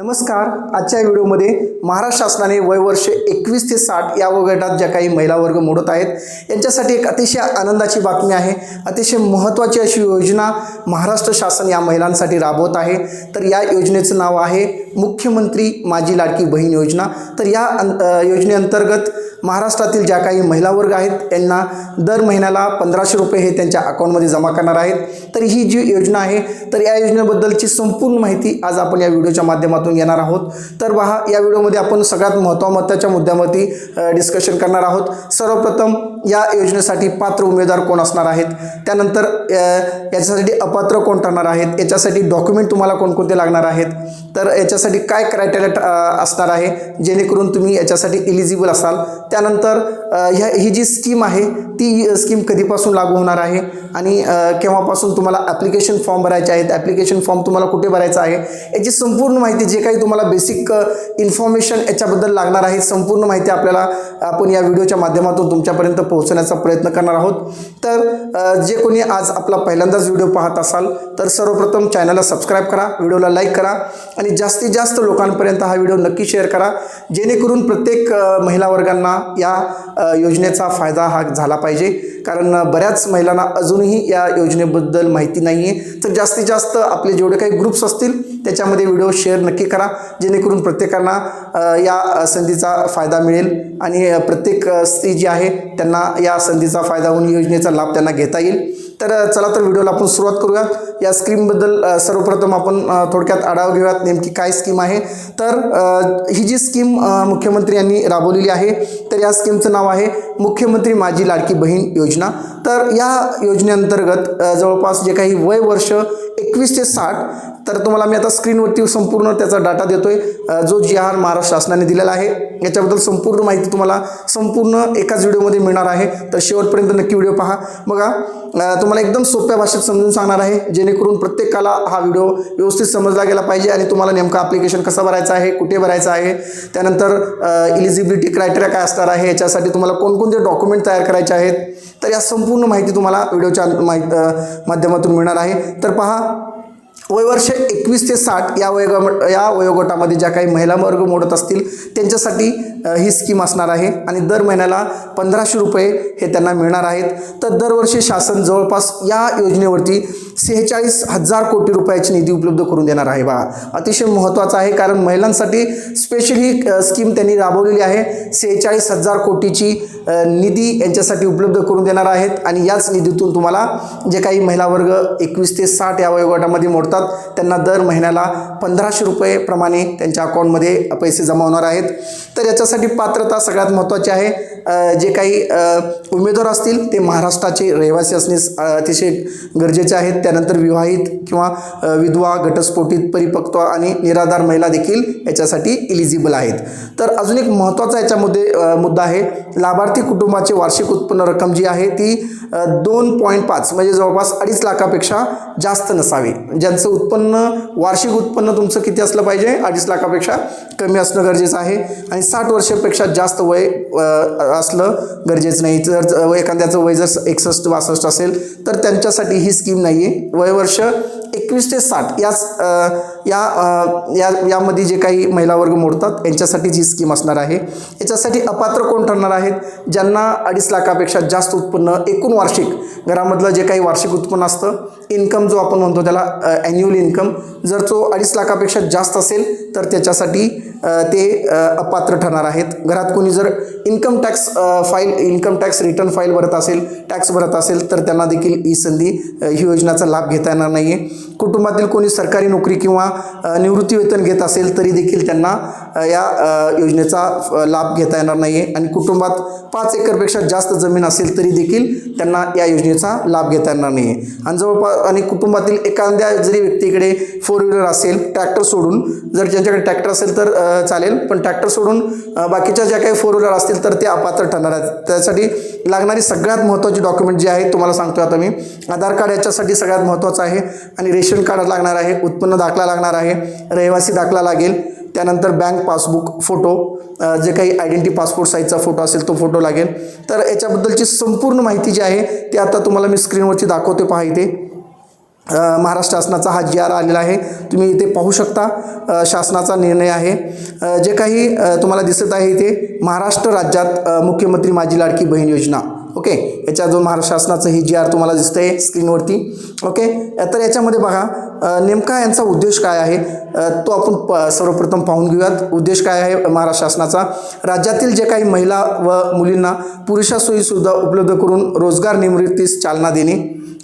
नमस्कार आजच्या व्हिडिओमध्ये महाराष्ट्र शासनाने वयवर्ष एकवीस ते साठ या वगटात ज्या काही महिला वर्ग मोडत आहेत यांच्यासाठी एक अतिशय आनंदाची बातमी आहे. अतिशय महत्त्वाची अशी योजना महाराष्ट्र शासन या महिलांसाठी राबवत आहे. तर या योजनेचं नाव आहे मुख्यमंत्री माझी लाडकी बहीण योजना. तर या योजनेअंतर्गत महाराष्ट्रातील ज्या काही महिला वर्ग आहेत यांना दर महिन्याला पंधराशे रुपये हे त्यांच्या अकाउंटमध्ये जमा करणार आहेत. तर ही जी योजना आहे तर या योजनेबद्दलची संपूर्ण माहिती आज आपण या व्हिडिओच्या माध्यमातून घेणार आहोत. तर पहा या व्हिडिओमध्ये आपण सगळ्यात महत्त्वाच्या मुद्द्यावरती डिस्कशन करणार आहोत. सर्वप्रथम या योजनेसाठी पात्र उमेदवार कोण असणार आहेत? त्यानंतर याच्यासाठी अपात्र कोण ठरणार आहेत? याच्यासाठी डॉक्युमेंट तुम्हाला कोणकोणते लागणार आहेत? तर याच्यासाठी काय क्रायटेरिया असणार आहे? जेणेकरून तुम्ही याच्यासाठी इलिजिबल असाल. त्यानंतर ह्या ही जी स्कीम आहे ती स्कीम कधीपासून लागू होणार आहे? आणि केव्हापासून तुम्हाला ॲप्लिकेशन फॉर्म भरायचे आहेत? ॲप्लिकेशन फॉर्म तुम्हाला कुठे भरायचा आहे? याची संपूर्ण माहिती जे काही तुम्हाला बेसिक इन्फॉर्मेशन याच्याबद्दल लागणार आहे संपूर्ण माहिती आपल्याला आपण या व्हिडिओच्या माध्यमातून तुमच्यापर्यंत पोहोचण्याचा प्रयत्न करणार आहोत. तर जे कोणी आज आपला पहिल्यांदाच व्हिडिओ पाहत असाल तर सर्वप्रथम चॅनलला सबस्क्राईब करा व्हिडिओला लाईक करा आणि जास्तीत जास्त लोकांपर्यंत हा व्हिडिओ नक्की शेअर करा. जेणेकरून प्रत्येक महिला वर्गांना या योजनेचा फायदा हा झाला पाहिजे. कारण बऱ्याच महिलांना अजूनही या योजनेबद्दल माहिती नाही आहे तर जास्तीत जास्त आपले जेवढे काही ग्रुप्स असतील त्याच्यामध्ये व्हिडिओ शेअर नक्की करा जेणेकरून प्रत्येकांना या संधीचा फायदा मिळेल आणि प्रत्येक स्त्री जी आहे त्यांना या संधीचा फायदा होऊन योजनेचा लाभ त्यांना घेता येईल. तर चला तर व्हिडिओला आपण सुरुवात करूयात या स्कीमबद्दल सर्वप्रथम आपण थोडक्यात आढावा घेऊयात नेमकी काय स्कीम आहे. तर ही जी स्कीम मुख्यमंत्री यांनी राबवलेली आहे तर या स्कीमचं नाव आहे मुख्यमंत्री माझी लाडकी बहीण योजना. तर या योजनेअंतर्गत जवळपास जे काही वय वर्ष एकवीस ते साठ तर तुम्हाला मी आता स्क्रीनवरती संपूर्ण त्याचा डाटा देतोय. जो जी आर महाराष्ट्र शासनाने दिलेला आहे याच्याबद्दल संपूर्ण माहिती तुम्हाला संपूर्ण एकाच व्हिडिओमध्ये मिळणार आहे. तर शेवटपर्यंत नक्की व्हिडिओ पहा. बघा तुम्हाला तुम्हाला एकदम सोप्या भाषेत समजून सांगणार आहे जेणेकरून प्रत्येकाला हा व्हिडिओ व्यवस्थित समजला गेला पाहिजे आणि तुम्हाला नेमकं ॲप्लिकेशन कसं भरायचं आहे कुठे भरायचं आहे त्यानंतर इलिजिबिलिटी क्रायटेरिया काय असणार आहे याच्यासाठी तुम्हाला कोणकोणते डॉक्युमेंट तयार करायचे आहेत तर या संपूर्ण माहिती तुम्हाला व्हिडिओच्या माहीत माध्यमातून मिळणार आहे. तर पहा वयवर्ष एकवीस ते साठ या वयोग या वयोगटामध्ये ज्या काही महिला वर्ग मोडत असतील त्यांच्यासाठी ही स्कीम असणार आहे. आणि दर महिन्याला पंधराशे रुपये हे त्यांना मिळणार आहेत. तर दरवर्षी शासन जवळपास या योजनेवरती सेहेचाळीस हजार कोटी रुपयाची निधी उपलब्ध करून देणार आहे. बा अतिशय महत्त्वाचं आहे कारण महिलांसाठी स्पेशल ही स्कीम त्यांनी राबवलेली आहे. सेहेचाळीस हजार कोटीची निधी यांच्यासाठी उपलब्ध करून देणार आहेत. आणि याच निधीतून तुम्हाला जे काही महिला वर्ग एकवीस ते साठ या वयोगटामध्ये मोडतात त्यांना दर महिन्याला पंधराशे रुपये प्रमाणे त्यांच्या अकाउंटमध्ये पैसे जमा होणार आहेत. तर याच्यासाठी पात्रता सगळ्यात महत्त्वाची आहे. जे काही उमेदवार असतील ते महाराष्ट्राचे रहिवासी असणे अतिशय गरजेचे आहेत. त्यानंतर विवाहित किंवा विधवा घटस्फोटित परिपक्व आणि निराधार महिला देखील याच्यासाठी इलिजिबल आहेत. तर अजून एक महत्त्वाचा याच्यामध्ये मुद्दा आहे. लाभार्थी कुटुंबाचे वार्षिक उत्पन्न रक्कम जी आहे ती दोन पॉईंट पाच म्हणजे जवळपास अडीच लाखापेक्षा जास्त नसावी. ज्यांचं उत्पन्न वार्षिक उत्पन्न तुमचं किती असलं पाहिजे? अडीच लाखापेक्षा कमी असणं गरजेचं आहे. आणि साठ वर्षापेक्षा जास्त वय असलं गरजेचं नाही. जर एखाद्याचं वय जर एकसष्ट बासष्ट असेल तर त्यांच्यासाठी ही स्कीम नाही आहे वयवर्ष एकवीस ते साठ याच अ, या या यामध्ये जे काही महिला वर्ग मोडतात यांच्यासाठी जी स्कीम असणार आहे याच्यासाठी अपात्र कोण ठरणार आहेत? ज्यांना अडीच लाखापेक्षा जास्त उत्पन्न एकूण वार्षिक. घरामधलं जे काही वार्षिक उत्पन्न असतं इन्कम जो आपण म्हणतो त्याला ॲन्युअल इन्कम जर तो अडीच लाखापेक्षा जास्त असेल तर त्याच्यासाठी ते अपात्र ठरणार आहेत. घरात कोणी जर income tax file income tax return file भरत असेल टॅक्स भरत असेल तर त्यांना देखील ही संधी ही योजनाचा लाभ घेता येणार नाही आहे कुटुंबातील कोणी सरकारी नोकरी किंवा निवृत्तीवेतन घेत असेल तरी देखील त्यांना या योजनेचा लाभ घेता येणार नाही आहे आणि कुटुंबात पाच एकरपेक्षा जास्त जमीन असेल तरी देखील त्यांना या योजनेचा लाभ घेता येणार नाही आहे आणि जवळपास आणि कुटुंबातील एखाद्या जरी व्यक्तीकडे फोर व्हीलर असेल ट्रॅक्टर सोडून जर ज्यांच्याकडे ट्रॅक्टर असेल तर चालेल. पण ट्रॅक्टर सोडून बाकीच्या ज्या काही फोर व्हीलर असतील तर ते अपात्र ठरणार आहेत. त्यासाठी लागणारी सगळ्यात महत्त्वाची डॉक्युमेंट जी आहे तुम्हाला सांगतो आता मी. आधार कार्ड याच्यासाठी सगळ्यात महत्त्वाचं आहे. आणि रेशन कार्ड लागणार आहे उत्पन्न दाखला लागणार आहे रहिवासी दाखला लागेल. त्यानंतर बँक पासबुक फोटो जे काही आयडेंटी पासपोर्ट साईजचा फोटो असेल तो फोटो लागेल. तर याच्याबद्दलची संपूर्ण माहिती जी आहे ती आता तुम्हाला मी स्क्रीनवरती दाखवते पहा इथे. महाराष्ट्र शासनाचा हा जी आर आलेला आहे. तुम्ही इथे पाहू शकता शासनाचा निर्णय आहे. जे काही तुम्हाला दिसत आहे इथे महाराष्ट्र राज्यात मुख्यमंत्री माझी लाडकी बहीण योजना. ओके याच्या जो महाराष्ट्र शासनाचं ही जी आर तुम्हाला दिसतंय स्क्रीनवरती ओके तर याच्यामध्ये बघा नेमका यांचा उद्देश काय आहे? तो आपण प सर्वप्रथम पाहून घेऊयात. उद्देश काय आहे महाराष्ट्र शासनाचा? राज्यातील जे काही महिला व मुलींना पुरेशा सोयीसुद्धा उपलब्ध करून रोजगार निवृत्तीस चालना देणे.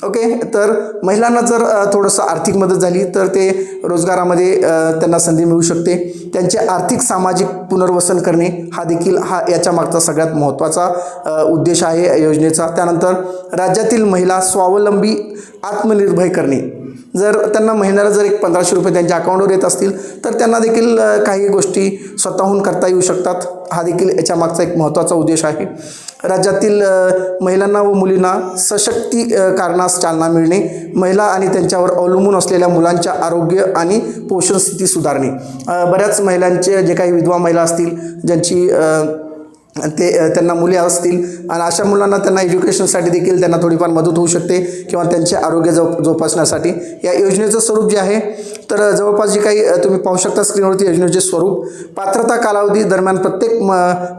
ओके तर महिलांना जर थोडंसं आर्थिक मदत झाली तर ते रोजगारामध्ये त्यांना संधी मिळू शकते. त्यांचे आर्थिक सामाजिक पुनर्वसन करणे हा देखील हा याच्या मागचा सगळ्यात महत्त्वाचा उद्देश आहे या योजनेचा. त्यानंतर राज्यातील महिला स्वावलंबी आत्मनिर्भय करणे. जर त्यांना महिन्याला जर एक पंधराशे रुपये त्यांच्या अकाउंटवर येत असतील तर त्यांना देखील काही गोष्टी स्वतःहून करता येऊ शकतात. हा देखील याच्या मागचा एक महत्त्वाचा उद्देश आहे. राज्यातील महिलांना व मुलींना सशक्ती कारणास चालना मिळणे महिला आणि त्यांच्यावर अवलंबून असलेल्या मुलांच्या आरोग्य आणि पोषण स्थिती सुधारणे. बऱ्याच महिलांचे जे काही विधवा महिला असतील ज्यांची ते त्यांना मुले असतील आणि अशा मुलांना त्यांना एज्युकेशनसाठी देखील त्यांना थोडीफार मदत होऊ शकते किंवा त्यांचे आरोग्य जो जोपासण्यासाठी. या योजनेचं स्वरूप जे आहे तर जवळपास जे काही तुम्ही पाहू शकता स्क्रीनवरती योजनेचे स्वरूप. पात्रता कालावधी दरम्यान प्रत्येक म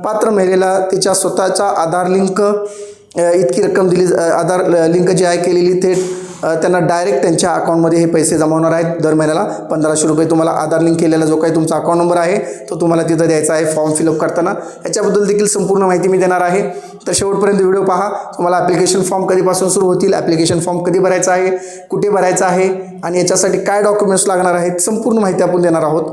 पात्र महिलेला तिच्या स्वतःचा आधार लिंक इतकी रक्कम दिली आधार लिंक जी आहे केलेली थेट त्यांना डायरेक्ट त्यांच्या अकाउंटमध्ये हे पैसे जमा होणार आहेत दर महिन्याला. पंधराशे रुपये तुम्हाला आधार लिंक केलेला जो काही तुमचा अकाउंट नंबर आहे तो तुम्हाला तिथं द्यायचा आहे फॉर्म फिलअप करताना. याच्याबद्दल देखील संपूर्ण माहिती मी देणार आहे. तर शेवटपर्यंत व्हिडिओ पहा. तुम्हाला ॲप्लिकेशन फॉर्म कधीपासून सुरू होतील? ॲप्लिकेशन फॉर्म कधी भरायचा आहे? कुठे भरायचा आहे? आणि याच्यासाठी काय डॉक्युमेंट्स लागणार आहेत? संपूर्ण माहिती आपण देणार आहोत.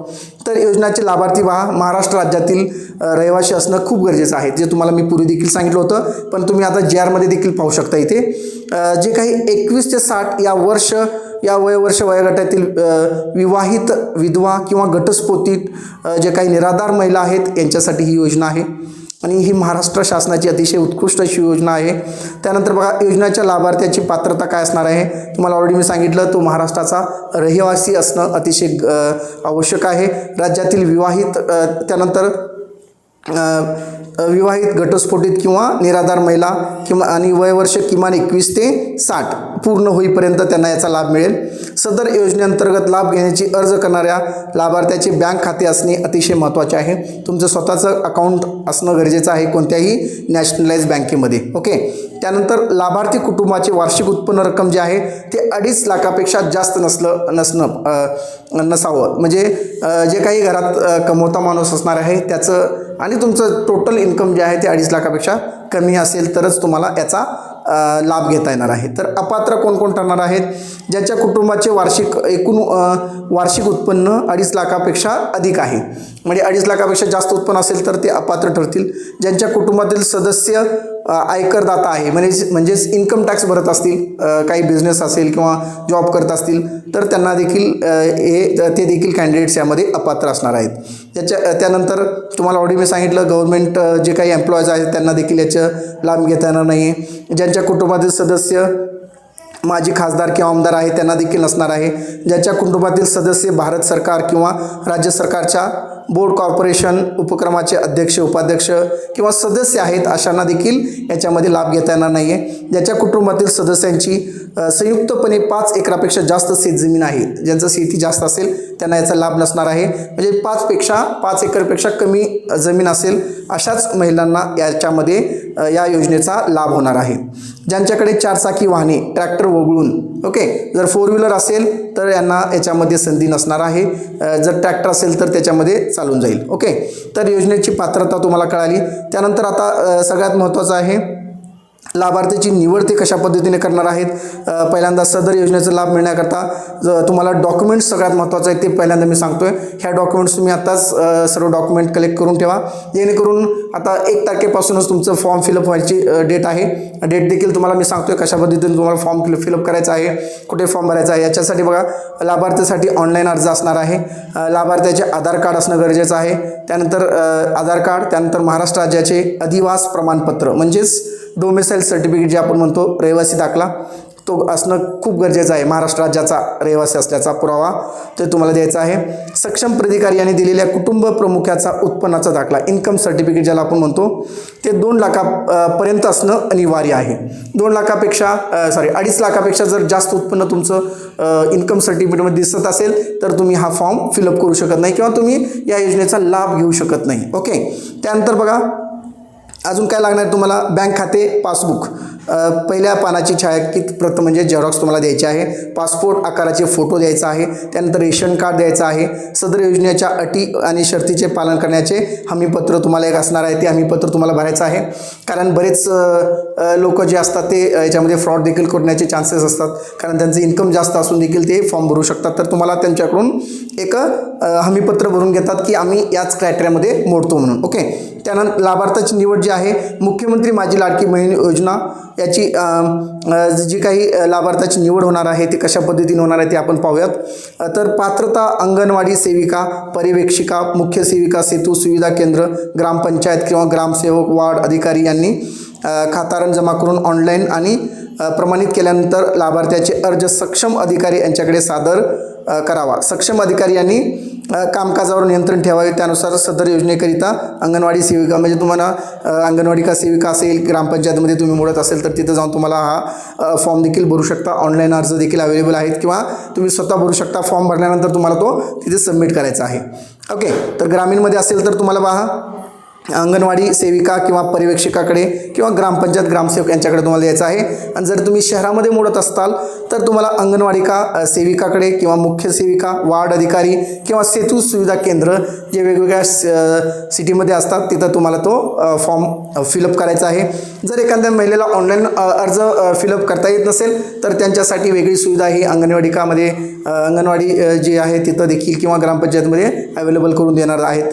तर योजनाचे लाभार्थी पहा. महाराष्ट्र राज्यातील रहिवासी असणं खूप गरजेचं आहे जे तुम्हाला मी पूर्वी देखील सांगितलं होतं. पण तुम्ही आता जे आरमध्ये देखील पाहू शकता इथे. जे काही एकवीस ते साठ या वर्ष या वयोवर्ष वयोगटातील विवाहित विधवा किंवा घटस्फोटीत जे काही निराधार महिला आहेत यांच्यासाठी ही योजना आहे. आणि ही महाराष्ट्र शासनाची अतिशय उत्कृष्ट अशी योजना आहे. त्यानंतर बघा योजनेच्या लाभार्थ्याची पात्रता काय असणार आहे? तुम्हाला ऑलरेडी मी सांगितलं तो महाराष्ट्राचा रहिवासी असणं अतिशय आवश्यक आहे. राज्यातील विवाहित त्यानंतर विवाहित घटस्फोटित किंवा निराधार महिला किंवा आणि वयवर्ष किमान एकवीस ते साठ पूर्ण होईपर्यंत त्यांना याचा लाभ मिळेल. सदर योजनेअंतर्गत लाभ घेण्याची अर्ज करणाऱ्या लाभार्थ्याचे बँक खाते असणे अतिशय महत्त्वाचे आहे. तुमचं स्वतःचं अकाउंट असणं गरजेचं आहे कोणत्याही नॅशनलाइज बँकेमध्ये. ओके? त्यानंतर लाभार्थी कुटुंबाचे वार्षिक उत्पन्न रक्कम जे आहे ते अडीच लाखापेक्षा जास्त नसलं नसणं नसावं. म्हणजे जे काही घरात कमवता माणूस असणार आहे त्याचं आणि तुमचं टोटल इन्कम जे आहे ते अडीच लाखापेक्षा कमी असेल तरच तुम्हाला याचा लाभ घेता येणार आहे. तर अपात्र कोण कोण ठरणार आहेत? ज्यांच्या कुटुंबाचे वार्षिक एकूण वार्षिक उत्पन्न अडीच लाखापेक्षा अधिक आहे. म्हणजे अडीच लाखापेक्षा जास्त उत्पन्न असेल तर ते अपात्र ठरतील. ज्यांच्या कुटुंबातील सदस्य आयकरदाता आहे. म्हणजे म्हणजेच इन्कम टॅक्स भरत असतील काही बिझनेस असेल किंवा जॉब करत असतील तर त्यांना देखील हे ते देखील कॅन्डिडेट्स यामध्ये अपात्र असणार आहेत. त्याच्या त्यानंतर तुम्हाला ऑडी मी सांगितलं गव्हर्नमेंट जे काही एम्प्लॉईज आहेत त्यांना देखील याचं लाभ घेता येणार नाही आहे ज्यांच्या कुटुंबातील सदस्य माजी खासदार किंवा आमदार आहे त्यांना देखील नसणार आहे. ज्याच्या कुटुंबातील सदस्य भारत सरकार किंवा राज्य सरकारच्या बोर्ड कॉर्पोरेशन उपक्रमाचे अध्यक्ष उपाध्यक्ष किंवा सदस्य आहेत अशांना देखील याच्यामध्ये लाभ घेता येणार नाही आहे ज्याच्या कुटुंबातील सदस्यांची संयुक्तपणे पाच एकरापेक्षा जास्त शेतजमीन आहे ज्यांचं शेती जास्त असेल त्यांना याचा लाभ नसणार आहे. म्हणजे पाचपेक्षा पाच एकरपेक्षा कमी जमीन असेल अशाच महिलांना याच्यामध्ये या योजनेचा लाभ होणार आहे. ज्यांच्याकडे चारचाकी वाहने ट्रॅक्टर वगळून ओके? जर फोर व्हीलर असेल तर यांना याच्यामध्ये संधी नसणार आहे. जर ट्रॅक्टर असेल तर त्याच्यामध्ये चालून जाईल ओके? तर योजनेची पात्रता तुम्हाला कळाली. त्यानंतर आता सगळ्यात महत्त्वाचं आहे लाभार्थीची निवड ते कशा पद्धतीने करणार आहेत? पहिल्यांदा सदर योजनेचा लाभ मिळण्याकरता तुम्हाला डॉक्युमेंट्स सगळ्यात महत्त्वाचं आहे ते पहिल्यांदा मी सांगतो आहे ह्या डॉक्युमेंट्स तुम्ही आत्ताच सर्व डॉक्युमेंट कलेक्ट करून ठेवा. जेणेकरून आता एक तारखेपासूनच तुमचं फॉर्म फिलअप व्हायची डेट आहे. डेट देखील तुम्हाला मी सांगतो आहे कशा पद्धतीने तुम्हाला फॉर्म फिल फिलअप करायचा आहे कुठे फॉर्म भरायचा आहे. याच्यासाठी बघा लाभार्थीसाठी ऑनलाईन अर्ज असणार आहे. लाभार्थ्याचे आधार कार्ड असणं गरजेचं आहे. त्यानंतर आधार कार्ड त्यानंतर महाराष्ट्र राज्याचे अधिवास प्रमाणपत्र. म्हणजेच डोमेसाईल सर्टिफिकेट जे आपण म्हणतो रहिवासी दाखला तो असणं खूप गरजेचं आहे. महाराष्ट्र राज्याचा रहिवासी असल्याचा पुरावा ते तुम्हाला द्यायचा आहे. सक्षम प्राधिकारी यांनी दिलेल्या कुटुंब प्रमुखाचा उत्पन्नाचा दाखला इन्कम सर्टिफिकेट ज्याला आपण म्हणतो ते दोन लाखा पर्यंत असणं अनिवार्य आहे. दोन लाखापेक्षा सॉरी अडीच लाखापेक्षा जर जास्त उत्पन्न तुमचं इन्कम सर्टिफिकेटमध्ये दिसत असेल तर तुम्ही हा फॉर्म फिलअप करू शकत नाही किंवा तुम्ही या योजनेचा लाभ घेऊ शकत नाही. ओके त्यानंतर बघा अजून काय लागणार तुम्हाला? बँक खाते पासबुक. पहिल्या पानाची छायाकित प्रत म्हणजे झेरॉक्स तुम्हाला द्यायची आहे. पासपोर्ट आकाराचे फोटो द्यायचा आहे. त्यानंतर रेशन कार्ड द्यायचं आहे. सदर योजनेच्या अटी आणि शर्तीचे पालन करण्याचे हमीपत्र तुम्हाला एक असणार आहे. ते हमीपत्र तुम्हाला भरायचं आहे. कारण बरेच लोक जे असतात ते याच्यामध्ये फ्रॉड देखील करण्याचे चान्सेस असतात. कारण त्यांचं इन्कम जास्त असून देखील ते फॉर्म भरू शकतात. तर तुम्हाला त्यांच्याकडून एक हमीपत्र भरून घेतात की आम्ही याच क्रायटेरियामध्ये मोडतो म्हणून. ओके त्यानंतर लाभार्थाची निवड जी आहे मुख्यमंत्री माझी लाडकी बहीण योजना याची जी काही लाभार्थ्याची निवड होणार आहे ती कशा पद्धतीने होणार आहे ते आपण पाहूयात. तर पात्रता अंगणवाडी सेविका पर्यवेक्षिका मुख्य सेविका सेतू सुविधा केंद्र ग्रामपंचायत किंवा ग्रामसेवक वार्ड अधिकारी यांनी खातारण जमा करून ऑनलाईन आणि प्रमाणित केल्यानंतर लाभार्थ्याचे अर्ज सक्षम अधिकारी यांच्याकडे सादर करावा. सक्षम अधिकारी यांनी कामकाजावर नियंत्रण ठेवावे. त्यानुसार सदर योजनेकरिता अंगणवाडी सेविका म्हणजे तुम्हाला अंगणवाडी का सेविका असेल ग्रामपंचायतमध्ये तुम्ही मोडत असेल तर तिथं जाऊन तुम्हाला हा फॉर्म देखील भरू शकता. ऑनलाईन अर्ज देखील अवेलेबल आहेत किंवा तुम्ही स्वतः भरू शकता. फॉर्म भरल्यानंतर तुम्हाला तो तिथे सबमिट करायचा आहे. ओके तर ग्रामीणमध्ये असेल तर तुम्हाला पहा. अंगणवाडी सेविका किंवा पर्यवेक्षकाकडे किंवा ग्रामपंचायत ग्रामसेवक यांच्याकडे तुम्हाला द्यायचं आहे. आणि जर तुम्ही शहरामध्ये मोडत असताल तर तुम्हाला अंगणवाडिका का सेविकाकडे किंवा मुख्य सेविका वार्ड अधिकारी किंवा सेतू सुविधा केंद्र जे वेगवेगळ्या स- सिटीमध्ये असतात तिथं तुम्हाला तो फॉर्म फिलअप करायचा आहे. जर एखाद्या महिलेला ऑनलाईन अर्ज फिलअप करता येत नसेल तर त्यांच्यासाठी वेगळी सुविधा ही अंगणवाडिकामध्ये अंगणवाडी जी आहे तिथं देखील किंवा ग्रामपंचायतमध्ये अवेलेबल करून देणार आहेत.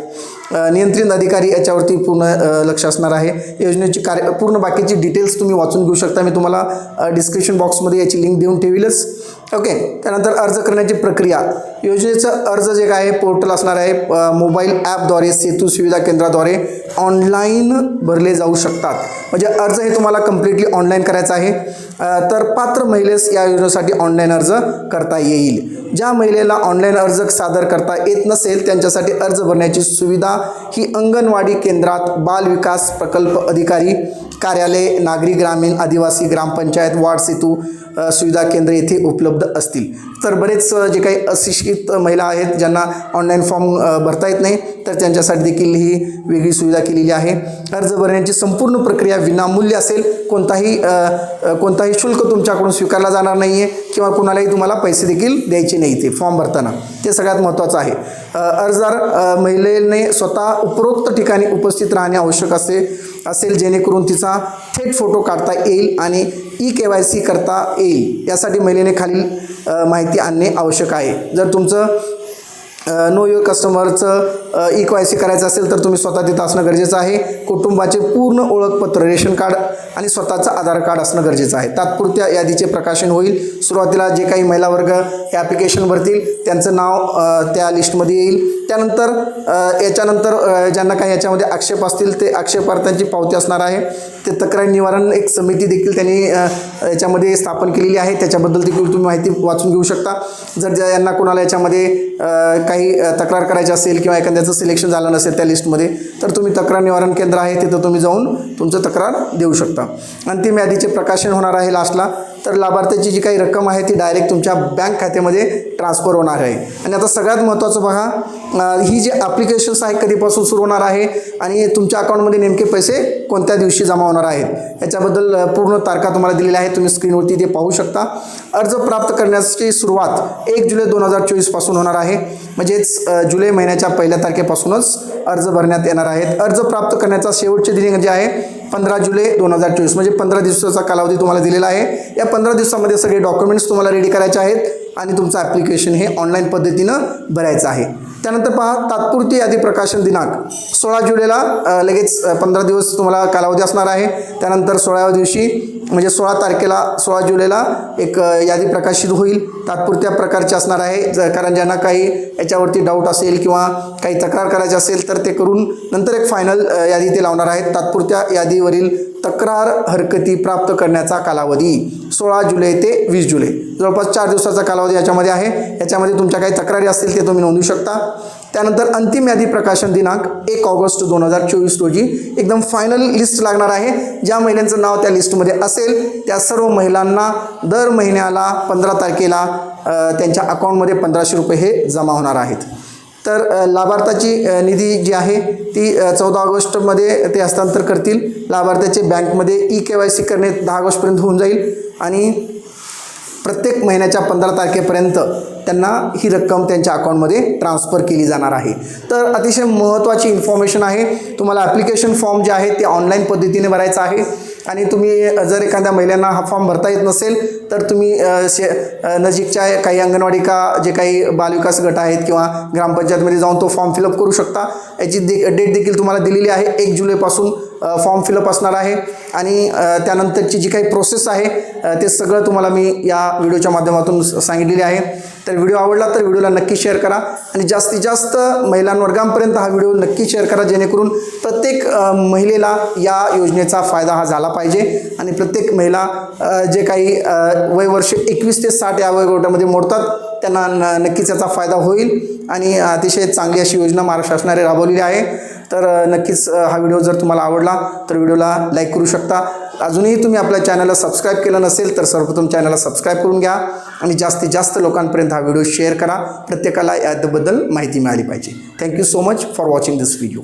नियंत्रित अधिकारी याच्यावरती पूर्ण लक्ष असणार आहे. योजनेची कार्य पूर्ण बाकीची डिटेल्स तुम्ही वाचून घेऊ शकता. मी तुम्हाला डिस्क्रिप्शन बॉक्समध्ये याची लिंक देऊन ठेवीलच. ओके त्यानंतर अर्ज करण्याची प्रक्रिया. योजनेचं अर्ज जे काय आहे पोर्टल असणार आहे मोबाईल ॲपद्वारे सेतू सुविधा केंद्राद्वारे ऑनलाईन भरले जाऊ शकतात. म्हणजे अर्ज हे तुम्हाला कम्प्लिटली ऑनलाईन करायचं आहे. तर पात्र महिलेस या योजनेसाठी ऑनलाईन अर्ज करता येईल. ज्या महिलेला ऑनलाईन अर्ज सादर करता येत नसेल त्यांच्यासाठी अर्ज भरण्याची सुविधा ही अंगणवाडी केंद्रात बाल विकास प्रकल्प अधिकारी कार्यालय नागरी ग्रामीण आदिवासी ग्रामपंचायत वार्ड सेतू सुविधा केंद्र येथे उपलब्ध असतील. तर बरेच जे काही अशिक्षित महिला आहेत ज्यांना ऑनलाईन फॉर्म भरता येत नाही तर त्यांच्यासाठी देखील ही वेगळी सुविधा केलेली आहे. अर्ज भरण्याची संपूर्ण प्रक्रिया विनामूल्य असेल कोणताही कोणताही शुल्क तुमच्याकडून स्वीकारला जाणार नाही आहे किंवा कुणालाही तुम्हाला पैसे देखील द्यायचे नाही ते फॉर्म भरताना. ते सगळ्यात महत्त्वाचं आहे. अर्जदार महिलेने स्वतः उपरोक्त ठिकाणी उपस्थित राहणे आवश्यक असे असेल जेणेकरून तिचा थेट फोटो काढता येईल आणि ई के वाय सी करता येईल. यासाठी महिलेने खालील माहिती आणणे आवश्यक आहे. जर तुमचं नो युअर कस्टमरचं ई वाय सी करायचं असेल तर तुम्ही स्वतः तिथं असणं गरजेचं आहे. कुटुंबाचे पूर्ण ओळखपत्र रेशन कार्ड आणि स्वतःचं आधार कार्ड असणं गरजेचं आहे. तात्पुरत्या यादीचे प्रकाशन होईल. सुरुवातीला जे काही महिला वर्ग हे ॲप्लिकेशन भरतील त्यांचं नाव त्या लिस्टमध्ये येईल. त्यानंतर याच्यानंतर ज्यांना काही याच्यामध्ये आक्षेप असतील ते आक्षेपार्थांची पावती असणार आहे. ते तक्रार निवारण एक समिती देखील त्यांनी याच्यामध्ये स्थापन केलेली आहे. त्याच्याबद्दल देखील तुम्ही माहिती वाचून घेऊ शकता. जर ज्या यांना कोणाला याच्यामध्ये काही तक्रार करायची असेल किंवा एखाद्या एखाद्याचं सिलेक्शन झालं नसेल त्या लिस्टमध्ये तर तुम्ही तक्रार निवारण केंद्र आहे तिथं तुम्ही जाऊन तुमचं तक्रार देऊ शकता. अंतिम यादीचे प्रकाशन होणार आहे लास्टला तर लाभार्थ्याची जी काही रक्कम आहे ती डायरेक्ट तुमच्या बँक खात्यामध्ये ट्रान्सफर होणार आहे. आणि आता सगळ्यात महत्त्वाचं बघा ही जी ॲप्लिकेशन्स आहे कधीपासून सुरू होणार आहे आणि तुमच्या अकाउंटमध्ये नेमके पैसे कोणत्या दिवशी जमा होणार आहेत याच्याबद्दल पूर्ण तारखा तुम्हाला दिलेल्या आहेत तुम्ही स्क्रीनवरती ते पाहू शकता. अर्ज प्राप्त करण्याची सुरुवात एक जुलै दोन हजार चोवीसपासून होणार आहे. म्हणजेच जुलै महिन्याच्या पहिल्या तारखेपासूनच अर्ज भरण्यात येणार आहेत. अर्ज प्राप्त करण्याचा शेवटचे दिन जे आहे पंधरा जुलै दोन हजार चोवीस म्हणजे पंधरा दिवसाचा कालावधी तुम्हाला दिलेला आहे. या पंधरा दिवसामध्ये सगळे डॉक्युमेंट्स तुम्हाला रेडी करायचे आहेत. आणि तुमचं ॲप्लिकेशन हे ऑनलाईन पद्धतीनं भरायचं आहे. त्यानंतर पहा तात्पुरती यादी प्रकाशन दिनांक. सोळा जुलैला लगेच पंधरा दिवस तुम्हाला कालावधी असणार आहे. त्यानंतर सोळाव्या दिवशी म्हणजे सोळा तारखेला सोळा जुलैला एक यादी प्रकाशित होईल. तात्पुरत्या प्रकारची असणार आहे. ज कारण ज्यांना काही याच्यावरती डाऊट असेल किंवा काही तक्रार करायची असेल तर ते करून नंतर एक फायनल यादी ते लावणार आहेत. तात्पुरत्या यादीवरील तक्रार हरकती प्राप्त करण्याचा कालावधी सोळा जुलै ते वीस जुलै. जवळपास चार दिवसाचा कालावधी याच्यामध्ये आहे. याच्यामध्ये तुमच्या काही तक्रारी असतील ते तुम्ही नोंदवू शकता. त्यानंतर अंतिम यादी प्रकाशन दिनांक एक ऑगस्ट दोन हजार चोवीस रोजी एकदम फायनल लिस्ट लागणार आहे. ज्या महिलांचं नाव त्या लिस्टमध्ये असेल त्या सर्व महिलांना दर महिन्याला पंधरा तारखेला त्यांच्या अकाउंटमध्ये पंधराशे रुपये हे जमा होणार आहेत. तर लाभार्थ्याची लाभार्थाची निधी जी आहे ती चौदा ऑगस्टमध्ये ते हस्तांतर करतील. लाभार्थ्याचे बँकमध्ये ई के वाय सी करणे दहा ऑगस्टपर्यंत होऊन जाईल आणि प्रत्येक महिन्याच्या पंधरा तारखेपर्यंत त्यांना ही रक्कम त्यांच्या अकाउंटमध्ये ट्रान्स्फर केली जाणार आहे. तर अतिशय महत्त्वाची इन्फॉर्मेशन आहे. तुम्हाला ॲप्लिकेशन फॉर्म जे आहे ते ऑनलाईन पद्धतीने भरायचं आहे. आणि तुम्ही जर एखाद्या महिलांना हा फॉर्म भरता येत नसेल तर तुम्ही शे नजीकच्या काही अंगणवाडी का जे काही बालविकास गट आहेत किंवा ग्रामपंचायतमध्ये जाऊन तो फॉर्म फिलअप करू शकता. याची दे डेट देखील तुम्हाला दिलेली आहे एक जुलैपासून. फॉर्म फिलअप असणार आहे. आणि त्यानंतरची जी काही प्रोसेस आहे ते सगळं तुम्हाला मी या व्हिडिओच्या माध्यमातून सांगितलेली आहे. तर व्हिडिओ आवडला तर व्हिडिओला नक्की शेअर करा. आणि जास्तीत जास्त महिलांवर्गांपर्यंत हा व्हिडिओ नक्की शेअर करा जेणेकरून प्रत्येक महिलेला या योजनेचा फायदा हा झाला पाहिजे. आणि प्रत्येक महिला जे काही वयवर्ष वय वर्ष एकवीस ते साठ या वयोगटामध्ये मोडतात त्यांना न नक्कीच याचा फायदा होईल. आणि अतिशय चांगली अशी योजना महाराष्ट्र शासनाने राबवलेली आहे. तर नक्कीच हा व्हिडिओ जर तुम्हाला आवडला तर व्हिडिओला लाईक करू शकता. अजूनही तुम्ही आपल्या चॅनलला सबस्क्राईब केलं नसेल तर सर्वप्रथम चॅनलला सबस्क्राईब करून घ्या आणि जास्तीत जास्त लोकांपर्यंत हा व्हिडिओ शेअर करा. प्रत्येकाला याबद्दल माहिती मिळाली पाहिजे. Thank you so much for watching this video